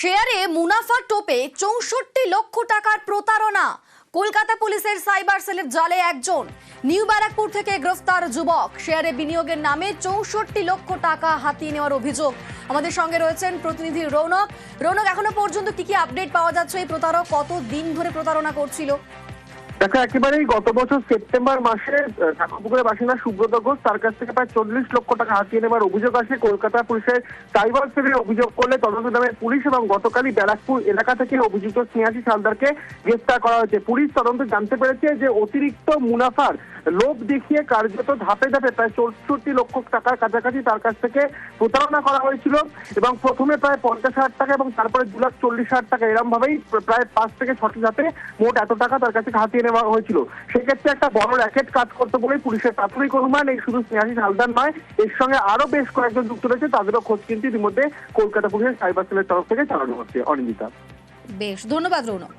শেয়ারে মুনাফা টোপে চৌষট্টি লক্ষ টাকার প্রতারণা। কলকাতা পুলিশের সাইবার সেলের জালে একজন। নিউ ব্যারাকপুর থেকে গ্রেফতার যুবক। শেয়ারে বিনিয়োগের নামে চৌষট্টি লক্ষ টাকা হাতিয়ে নেওয়ার অভিযোগ। আমাদের সঙ্গে রয়েছেন প্রতিনিধি রৌনক। রৌনক, এখনও পর্যন্ত কি কি আপডেট পাওয়া যাচ্ছে? এই প্রতারক কত দিন ধরে প্রতারণা করছিল? দেখো, একেবারেই গত বছর সেপ্টেম্বর মাসে ঠাকুরপুকুরের বাসিন্দা সুব্রত ঘোষ তার কাছ থেকে প্রায় চল্লিশ লক্ষ টাকা হাতিয়ে নেবার অভিযোগ আসে। কলকাতা পুলিশের সাইবার সেলে অভিযোগ করলে তদন্ত নামে পুলিশ এবং গতকালই ব্যারাকপুর এলাকা থেকে অভিযুক্ত স্নেহাসী সালদারকে গ্রেফতার করা হয়েছে। পুলিশ তদন্ত জানতে পেরেছে যে অতিরিক্ত মুনাফার লোভ দেখিয়ে কার্যত ধাপে ধাপে প্রায় চৌষট্টি লক্ষ টাকার কাছাকাছি তার কাছ থেকে প্রতারণা করা হয়েছিল এবং প্রথমে প্রায় পঞ্চাশ হাজার টাকা এবং তারপরে দু লাখ চল্লিশ হাজার টাকা। এরম ভাবেই প্রায় পাঁচ থেকে ছটি ধাপে মোট এত টাকা তার কাছে হাতিয়ে নেওয়া হয়েছিল। সেক্ষেত্রে একটা বড় র্যাকেট কাজ করতে বলে পুলিশের প্রাথমিক অনুমান, এই শুধু স্নেহাসী হালদার নয়, এর সঙ্গে আরও বেশ কয়েকজন যুক্ত রয়েছে, তাদেরও খোঁজ কিন্তু ইতিমধ্যে কলকাতা পুলিশের সাইবার সেলের তরফ থেকে চালানো হচ্ছে। অনিন্দিতা। বেশ, ধন্যবাদ রৌনক।